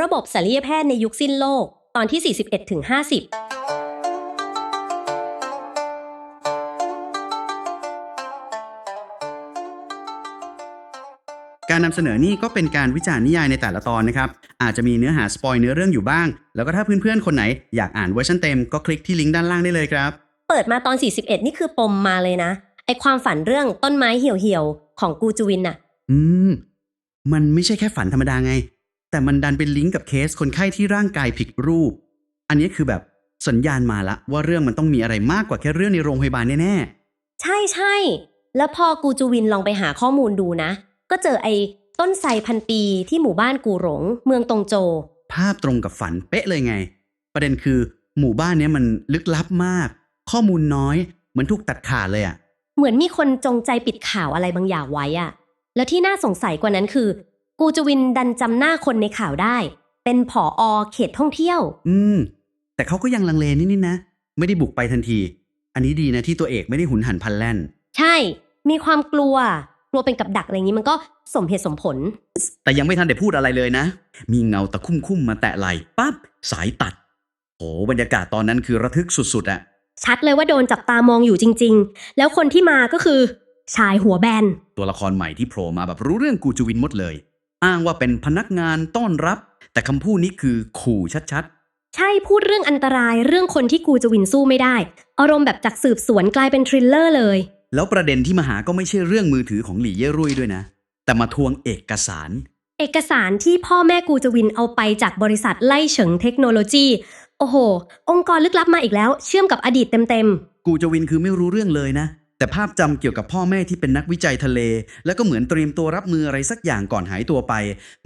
ระบบศัลยแพทย์ในยุคสิ้นโลก ตอนที่ 41ถึง50 การนำเสนอนี่ก็เป็นการวิจารณ์นิยายในแต่ละตอนนะครับ อาจจะมีเนื้อหาสปอยเนื้อเรื่องอยู่บ้าง แล้วก็ถ้าเพื่อนๆ คนไหนอยากอ่านเวอร์ชันเต็มก็คลิกที่ลิงก์ด้านล่างได้เลยครับ เปิดมาตอน 41 นี่คือปมมาเลยนะ ไอความฝันเรื่องต้นไม้เหี่ยวๆของกูจูวินน่ะ อืม มันไม่ใช่แค่ฝันธรรมดาไง แต่มันดันเป็นลิงก์กับเคสคนไข้ที่ร่างกายผิดรูป อันนี้คือแบบสัญญาณมาละว่าเรื่องมันต้องมีอะไรมากกว่าแค่เรื่องในโรงพยาบาลแน่ใช่ใช่ แล้วพอกูจูวินลองไปหาข้อมูลดูนะ ก็เจอไอ้ต้นไทรพันปีที่หมู่บ้านกูหลง เมืองตงโจๆภาพตรงกับฝันเป๊ะเลยไง ประเด็นคือ หมู่บ้านเนี้ยมันลึกลับมาก ข้อมูลน้อย เหมือนถูกตัดขาดเลยอะเหมือนมีคนจงใจปิดข่าวอะไรบางอย่างไว้อะแล้วที่น่าสงสัยกว่านั้นคือ กูจูวินดันจำหน้าคนในข่าวได้ เป็นผออเขตท่องเที่ยว อืม แต่เขาก็ยังลังเลนิดๆนะ ไม่ได้บุกไปทันที อันนี้ดีนะที่ตัวเอกไม่ได้หุนหันพลันแล่น ใช่ มีความกลัว กลัวเป็นกับดักอะไรอย่างนี้มันก็สมเหตุสมผล แต่ยังไม่ทันได้พูดอะไรเลยนะ มีเงาตะคุ่มคุ่มๆมาแตะไหล่ปั๊บสายตัดโหบรรยากาศตอนนั้นคือระทึกสุดๆอะชัดเลยว่าโดนจับตามองอยู่จริง ๆ แล้วคนที่มาก็คือ ชายหัวแบน ตัวละครใหม่ที่โผล่มาแบบรู้เรื่องกูจูวินหมดเลย อ้างว่าเป็นพนักงานต้อนรับ แต่คำพูดนี้คือขู่ชัดใช่พูดเรื่องอันตรายเรื่องคนที่กูจะวินสู้ไม่ได้ อารมณ์แบบจากสืบสวนกลายเป็นทริลเลอร์เลย ๆ แล้วประเด็นที่มาหาก็ไม่ใช่เรื่องมือถือของหลี่เย่รุ่ยด้วยนะ แต่มาทวงเอกสาร เอกสารที่พ่อแม่กูจะวินเอาไปจากบริษัทไล่เฉิงเทคโนโลยี โอ้โห องค์กรลึกลับมาอีกแล้ว เชื่อมกับอดีตเต็มกูจวินคือไม่รู้เรื่องเลยนะ แต่ภาพจำเกี่ยวกับพ่อแม่ที่เป็นนักวิจัยทะเล แล้วก็เหมือนเตรียมตัวรับมืออะไรสักอย่างก่อนหายตัวไป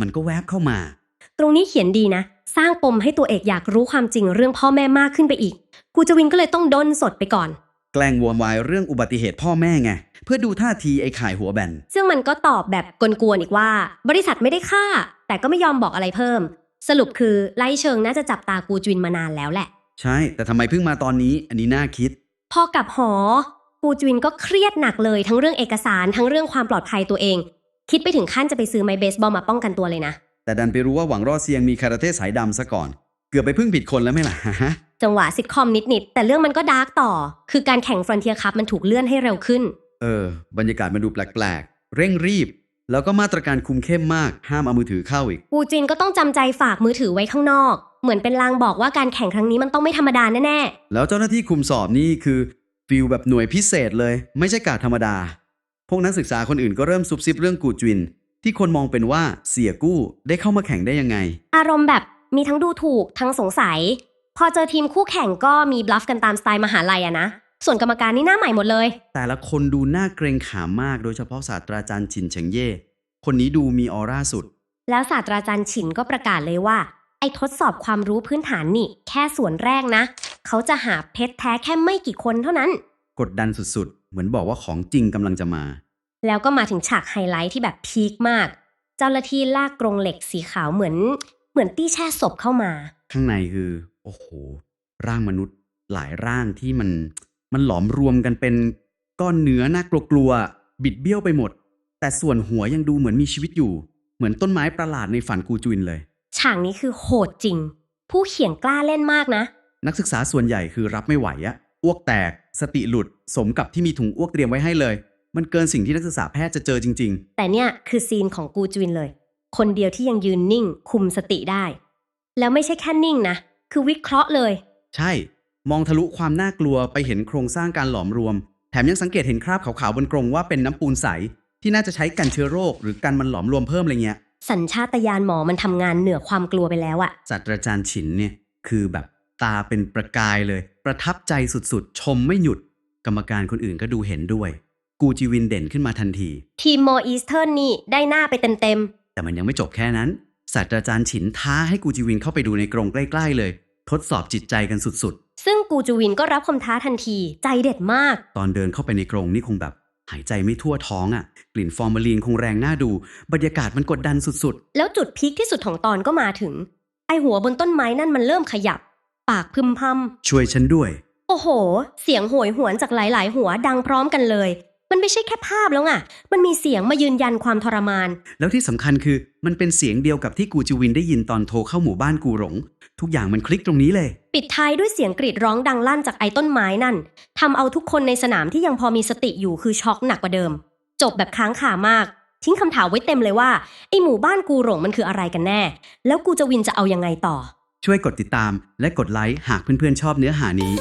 มันก็แวบเข้ามาๆตรงนี้เขียนดีนะ สร้างปมให้ตัวเอกอยากรู้ความจริงเรื่องพ่อแม่มากขึ้นไปอีก กูจะวินก็เลยต้องด้นสดไปก่อน แกล้งวอมวายเรื่องอุบัติเหตุพ่อแม่ไงเพื่อดูท่าทีไอ้ข่ายหัวแบนซึ่งมันก็ตอบแบบกวนๆอีกว่า บริษัทไม่ได้ฆ่า แต่ก็ไม่ยอมบอกอะไรเพิ่ม สรุปคือไล่เชิงน่าจะจับตากูจวินมานานแล้วแหละ ใช่ แต่ทำไมเพิ่งมาตอนนี้ อันนี้น่าคิด พอกลับหอ กูจวินก็เครียดหนักเลยทั้งเรื่องเอกสารทั้งเรื่องความปลอดภัยตัวเอง คิดไปถึงขั้นจะไปซื้อไม้เบสบอลมาป้องกันตัวเลยนะ แต่ดันไปรู้ว่าหวังรอดเซียงมีคาราเต้สายดำซะก่อน เกือบไปพึ่งผิดคนแล้วไหมล่ะฮะจังหวะซิทคอมนิดๆแต่เรื่องมันก็ดาร์กต่อ คือการแข่งฟรอนเทียคัพมันถูกเลื่อนให้เร็วขึ้น เออ บรรยากาศมันดูแปลกๆ เร่งรีบ แล้วก็มาตรการคุมเข้มมาก ห้ามเอามือถือเข้าอีกกูจินก็ต้องจำใจฝากมือถือไว้ข้างนอก เหมือนเป็นลางบอกว่าการแข่งครั้งนี้มันต้องไม่ธรรมดาแน่แล้วเจ้าหน้าที่คุมสอบนี่คือ ฟิลแบบหน่วยพิเศษเลย ไม่ใช่กาดธรรมดา พวกนักศึกษาคนอื่นก็เริ่มซุบซิบเรื่องกูจวิน ที่คนมองเป็นว่าเสียกู้ได้เข้ามาแข่งได้ยังไงๆอารมณ์แบบมีทั้งดูถูกทั้งสงสัย พอเจอทีมคู่แข่งก็มีบลัฟกันตามสไตล์มหาลัยอะนะ ส่วนกรรมการนี่หน้าใหม่หมดเลย แต่ละคนดูน่าเกรงขามมากโดยเฉพาะศาสตราจารย์ชินเฉิงเย่ คนนี้ดูมีออร่าสุด แล้วศาสตราจารย์ฉินก็ประกาศเลยว่า ไอ้ทดสอบความรู้พื้นฐานนี่ แค่ส่วนแรกนะ เขาจะหาเพชรแท้แค่ไม่กี่คนเท่านั้น กดดันสุดๆ เหมือนบอกว่าของจริงกำลังจะมา แล้วก็มาถึงฉากไฮไลท์ที่แบบพีคมาก เจ้าหน้าที่ลากกรงเหล็กสีขาวเหมือน เหมือนตี้แช่ศพเข้ามา ข้างในคือ โอ้โห ร่างมนุษย์หลายร่างที่มันมันหลอมรวมกันเป็นก้อนเนื้อน่ากลัวๆบิดเบี้ยวไปหมด แต่ส่วนหัวยังดูเหมือนมีชีวิตอยู่ เหมือนต้นไม้ประหลาดในฝันกูจวินเลย ฉากนี้คือโหดจริง ผู้เขียนกล้าเล่นมากนะ นักศึกษาส่วนใหญ่คือรับไม่ไหวอะอ้วกแตก สติหลุด สมกับที่มีถุงอ้วกเตรียมไว้ให้เลย มันเกินสิ่งที่นักศึกษาแพทย์จะเจอจริง แต่เนี่ยคือซีนของกูจวินเลย คนเดียวที่ยังยืนนิ่ง คุมสติได้ แล้วไม่ใช่แค่นิ่งนะ คือวิเคราะห์เลย ๆ ใช่ มองทะลุความน่ากลัวไปเห็นโครงสร้างการหลอมรวม แถมยังสังเกตเห็นคราบขาวๆบนกรงว่าเป็นน้ำปูนใส ที่น่าจะใช้กันเชื้อโรค หรือกันมันหลอมรวมเพิ่มอะไรเงี้ยสัญชาตญาณหมอมันทำงานเหนือความกลัวไปแล้วอะ ศาสตราจารย์ฉินเนี่ยคือแบบ ตาเป็นประกายเลย ประทับใจสุดๆ ชมไม่หยุด กรรมการคนอื่นก็ดูเห็นด้วย กูจีวินเด่นขึ้นมาทันที ทีมโมอีสเทิร์นนี่ได้หน้าไปเต็มแต่มันยังไม่จบแค่นั้น ศาสตราจารย์ฉินท้าให้กูจีวินเข้าไปดูในกรงใกล้ ๆ เลย ทดสอบจิตใจกันสุดๆ ซึ่งกูจูวินก็รับคำท้าทันที ใจเด็ดมากๆตอนเดินเข้าไปในกรงนี่คงแบบหายใจไม่ทั่วท้องอะ่ะ กลิ่นฟอร์มาลีนคงแรงน่าดู บรรยากาศมันกดดันสุดแล้วจุดพีคที่สุดของตอนก็มาถึง ไอหัวบนต้นไม้นั่นมันเริ่มขยับ ปากพึมพำๆช่วยฉันด้วย โอ้โห เสียงโหยหวนจากหลาย ๆ หัวดังพร้อมกันเลย มันไม่ใช่แค่ภาพแล้วไงมันมีเสียงมายืนยันความทรมาน แล้วที่สำคัญคือมันเป็นเสียงเดียวกับที่กูจวินได้ยินตอนโทรเข้าหมู่บ้านกูหลง ทุกอย่างมันคลิกตรงนี้เลย ปิดท้ายด้วยเสียงกรีดร้องดังลั่นจากไอ้ต้นไม้นั่นทำเอาทุกคนในสนามที่ยังพอมีสติอยู่คือช็อกหนักกว่าเดิม จบแบบค้างคามาก ทิ้งคำถามไว้เต็มเลยว่าไอ้หมู่บ้านกูหลงมันคืออะไรกันแน่ แล้วกูจะวินจะเอายังไงต่อ ช่วยกดติดตามและกดไลค์หากเพื่อนๆชอบเนื้อหานี้